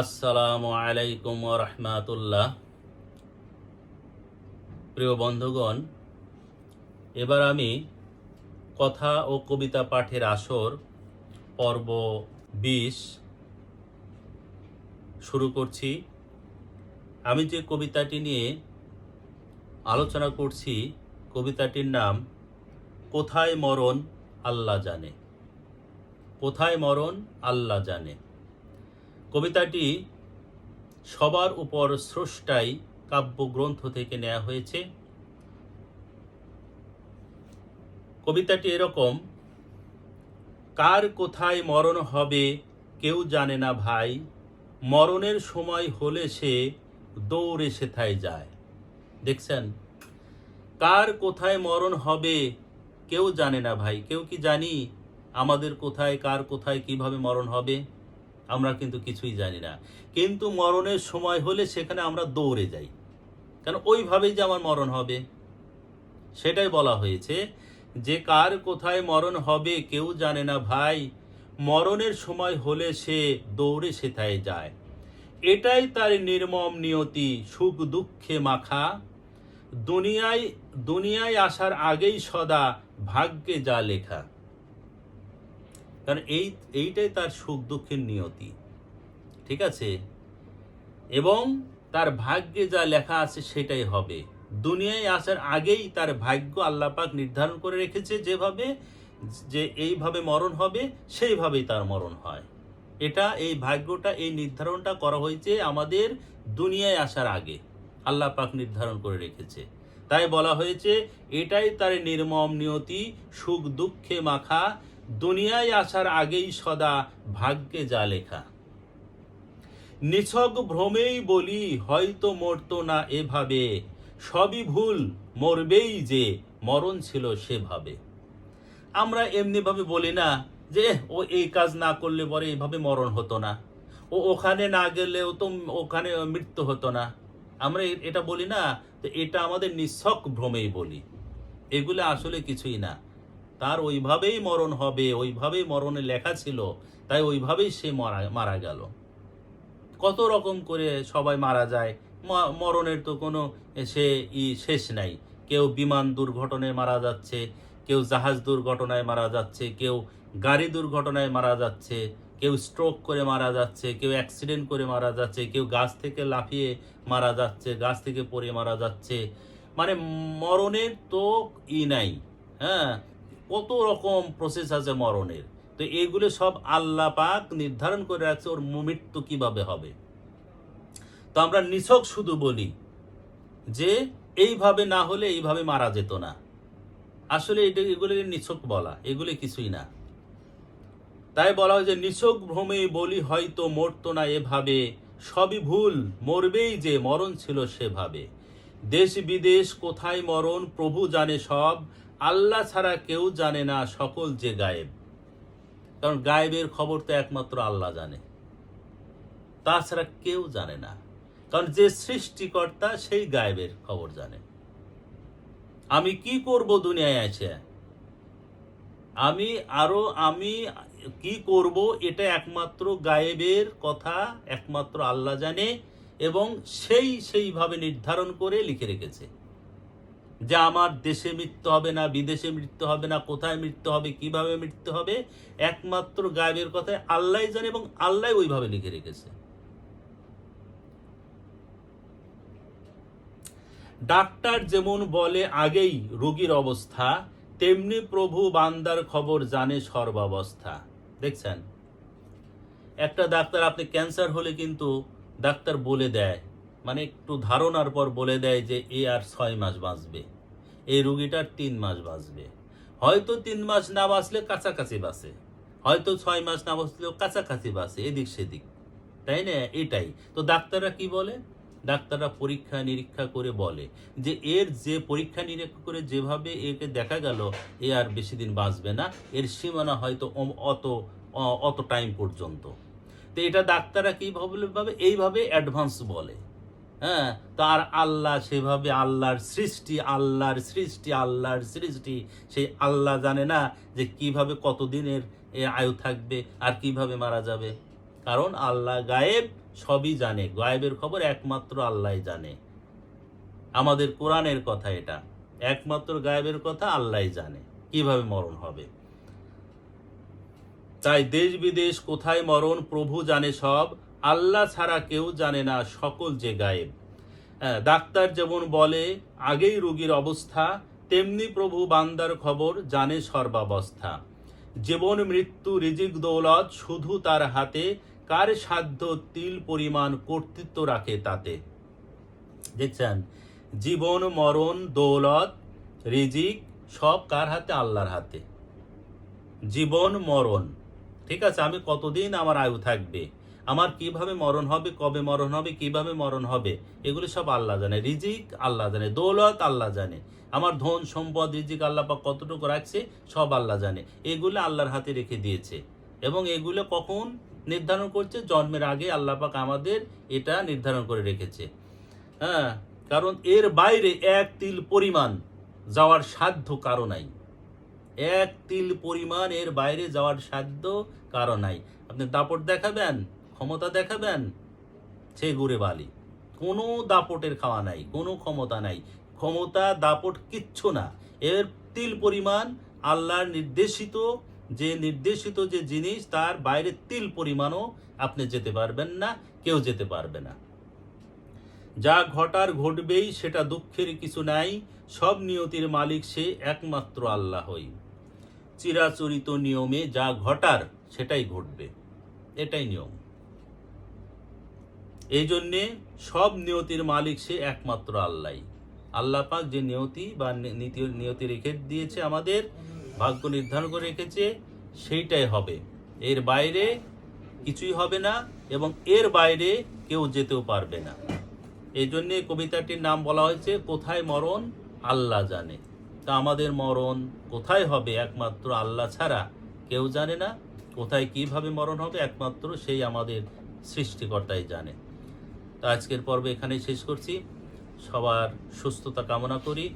আসসালামু আলাইকুম রহমাতুল্লাহ। প্রিয় বন্ধুগণ, এবার আমি কথা ও কবিতা পাঠের আসর, পর্ব বিশ, শুরু করছি। আমি যে কবিতাটি নিয়ে আলোচনা করছি, কবিতাটির নাম, কোথায় মরণ আল্লাহ জানে। কোথায় মরণ আল্লাহ জানে। কবিতাটি সবার উপর স্রষ্টাই কাব্যগ্রন্থ থেকে নেওয়া হয়েছে। কবিতাটি এরকম, কার কোথায় মরণ হবে কেউ জানে না ভাই, মরণের সময় হলে সে দৌড়ে সেথায় যায়। দেখছেন? কার কোথায় মরণ হবে কেউ জানে না ভাই, কেউ কি জানি আমাদের কোথায়, কার কোথায় কীভাবে মরণ হবে? আমরা কিন্তু কিছুই জানি না। কিন্তু মরণের সময় হলে সেখানে আমরা দৌড়ে যাই। কেন? ওইভাবেই যে আমার মরণ হবে। সেটাই বলা হয়েছে যে কার কোথায় মরণ হবে কেউ জানে না ভাই। মরণের সময় হলে সে দৌড়ে সেথায় যায়। এটাই তার নির্মম নিয়তি, সুখ দুঃখে মাখা। দুনিয়ায় দুনিয়ায় আসার আগেই সদা ভাগ্যে যা লেখা। কারণ এই, এইটাই তার সুখ দুঃখের নিয়তি। ঠিক আছে? এবং তার ভাগ্যে যা লেখা আছে সেটাই হবে। দুনিয়ায় আসার আগেই তার ভাগ্য আল্লাপাক নির্ধারণ করে রেখেছে যেভাবে, যে এইভাবে মরণ হবে, সেইভাবেই তার মরণ হয়। এটা, এই ভাগ্যটা, এই নির্ধারণটা করা হয়েছে আমাদের দুনিয়ায় আসার আগে। আল্লাহ পাক নির্ধারণ করে রেখেছে। তাই বলা হয়েছে, এটাই তার নির্মম নিয়তি, সুখ দুঃখে মাখা, দুনিয়ায় আসার আগেই সদা ভাগ্যে যা লেখা। নিছক ভ্রমেই বলি, হয়তো মরতো না এভাবে, সবই ভুল, মরবেই যে, মরণ ছিল সেভাবে। আমরা এমনিভাবে বলি না যে ও এই কাজ না করলে পরে এইভাবে মরণ হতো না। ও ওখানে না গেলেও তো, ওখানে মৃত্যু হতো না। আমরা এটা বলি না, তো এটা আমাদের নিঃসক ভ্রমেই বলি। এগুলো আসলে কিছুই না। তার ওইভাবেই মরণ হবে, ওইভাবেই মরণে লেখা ছিল, তাই ওইভাবেই সে মারা মারা গেল। কত রকম করে সবাই মারা যায় মরণের তো কোনো সে ই শেষ নাই। কেউ বিমান দুর্ঘটনায় মারা যাচ্ছে, কেউ জাহাজ দুর্ঘটনায় মারা যাচ্ছে, কেউ গাড়ি দুর্ঘটনায় মারা যাচ্ছে কেউ স্ট্রোক করে মারা যাচ্ছে, কেউ অ্যাক্সিডেন্ট করে মারা যাচ্ছে, কেউ গাছ থেকে লাফিয়ে মারা যাচ্ছে, গাছ থেকে পড়ে মারা যাচ্ছে। মানে মরণের তো ই নাই হ্যাঁ? কত রকম প্রসেস আছে মরণের। তো এগুলো সব আল্লাহ পাক নির্ধারণ করে রাখছে ওর মৃত্যু কীভাবে হবে। তো আমরা নিছক শুধু বলি যে এইভাবে না হলে এইভাবে মারা যেত না। আসলে এটা এগুলো নিছক বলা, এগুলো কিছুই না। তাই বলা হয় যে নিছক ভ্রমে বলি হয়তো মরতো না এভাবে, সবই ভুল, মরবেই যে মরণ ছিল সেভাবে। দেশ বিদেশ কোথায় মরণ, প্রভু জানে সব, আল্লাহ ছাড়া কেউ জানে না সকল যে গায়েব। কারণ গায়েবের খবর তো একমাত্র আল্লাহ জানে। তাছাড়া কেউ জানে না। কারণ যে সৃষ্টিকর্তা সেই গায়েবের খবর জানে। আমি কি করব দুনিয়ায় আছে আমি আরও আমি কি করব এটা একমাত্র গায়েবের কথা, একমাত্র আল্লাহ জানে এবং সেই সেইভাবে নির্ধারণ করে লিখে রেখেছে। যে আমার দেশে মৃত্যু হবে না, বিদেশে মৃত্যু হবে না, কোথায় মৃত্যু হবে, কীভাবে মৃত্যু হবে, একমাত্র গায়েবের কথায় আল্লাহ জানে এবং আল্লাহ ওইভাবে লিখে রেখেছে। ডাক্তার যেমন বলে, আগেই রোগীর অবস্থা, তেমনি প্রভু বান্দার খবর জানে সর্বাবস্থা। দেখছেন? একটা ডাক্তার আপনি ক্যান্সার হলে কিন্তু ডাক্তার বলে দেয় মানে একটু ধারণার পর বলে দেয় যে এ আর ছয় মাস বাঁচবে, এই রুগীটার তিন মাস বাঁচবে। হয়তো তিন মাস না বাঁচলে কাছাকাছি বাঁচে, হয়তো ছয় মাস না বাঁচলেও কাছাকাছি বাঁচে, এদিক সেদিক। তাই না? এটাই। তো ডাক্তাররা কি বলে? ডাক্তাররা পরীক্ষা নিরীক্ষা করে বলে যে এর যে পরীক্ষা নিরীক্ষা করে যেভাবে একে দেখা গেল, এ আর বেশি দিন বাঁচবে না। এর সীমানা হয়তো অত অত টাইম পর্যন্ত। তো এটা ডাক্তাররা কীভাবে ভাবে এইভাবে অ্যাডভান্স বলে। হ্যাঁ? তার আল্লাহ সেভাবে আল্লাহর সৃষ্টি আল্লাহর সৃষ্টি আল্লাহর সৃষ্টি, সেই আল্লাহ জানে না যে কীভাবে কতদিনের আয়ু থাকবে আর কীভাবে মারা যাবে। কারণ আল্লাহ গায়েব সবই জানে, গায়েবের খবর একমাত্র আল্লাহ জানে। আমাদের কোরআনের কথা এটা, একমাত্র গায়েবের কথা আল্লাহ জানে, কীভাবে মরণ হবে? তাই দেশ বিদেশ কোথায় মরণ, প্রভু জানে সব, আল্লাহ ছাড়া কেউ জানে না সকল যে গায়েব। ডাক্তার যেমন বলে, আগেই রোগীর অবস্থা, তেমনি প্রভু বান্দার খবর জানে সর্বাবস্থা। জীবন মৃত্যু, রিজিক, দৌলত, শুধু তার হাতে কার সাধ্য তিল পরিমাণ কর্তৃত্ব রাখে তাতে? দেখছেন, জীবন, মরণ, দৌলত, রিজিক, সব কার হাতে? আল্লাহর হাতে। জীবন, মরণ। ঠিক আছে, আমি কতদিন আমার আয়ু থাকবে? আমার কীভাবে মরণ হবে, কবে মরণ হবে, কীভাবে মরণ হবে? এগুলো সব আল্লাহ জানে। রিজিক আল্লাহ জানে, দৌলত আল্লাহ জানে। আমার ধন, সম্পদ, রিজিক আল্লাহ পাক কতটুকু রাখছে, সব আল্লাহ জানে। এগুলো আল্লাহর হাতে রেখে দিয়েছে। এবং এগুলো কখন? নির্ধারণ করছে, জন্মের আগে আল্লাপাক আমাদের এটা নির্ধারণ করে রেখেছে। হ্যাঁ কারণ এর বাইরে এক তিল পরিমাণ যাওয়ার সাধ্য কারও নাই। এক তিল পরিমাণ এর বাইরে যাওয়ার সাধ্য কারও নাই। আপনি দাপট দেখাবেন, ক্ষমতা দেখাবেন, সে ঘুরে বালি। কোনো দাপটের খাওয়া নাই, কোনো ক্ষমতা নাই। ক্ষমতা, দাপট কিচ্ছু না। এর তিল পরিমাণ আল্লাহর নির্দেশিত যে নির্দেশিত যে জিনিস, তার বাইরে তিল পরিমাণও আপনি যেতে পারবেন না, কেউ যেতে পারবে না। যা ঘটার ঘটবেই, সেটা দুঃখের কিছু নাই, সব নিয়তির মালিক সে একমাত্র আল্লাহই। চিরাচরিত নিয়মে যা ঘটার, সেটাই ঘটবে। এটাই নিয়ম। এই জন্যে সব নিয়তির মালিক সে একমাত্র আল্লাহ আল্লাহ পাক যে নিয়তি বা নীতি নিয়তি রেখে দিয়েছে আমাদের ভাগ্য নির্ধারণ করে রেখেছে, সেইটাই হবে। এর বাইরে কিছুই হবে না এবং এর বাইরে কেউ যেতেও পারবে না। এই জন্যে কবিতাটির নাম বলা হয়েছে, কোথায় মরণ আল্লাহ জানে। তা আমাদের মরণ কোথায় হবে? একমাত্র আল্লাহ ছাড়া কেউ জানে না। কোথায় কীভাবে মরণ হবে? একমাত্র সেই আমাদের সৃষ্টিকর্তাই জানে। তো আজকের পর্বে এখানেই শেষ করছি। সবার সুস্থতা কামনা করি।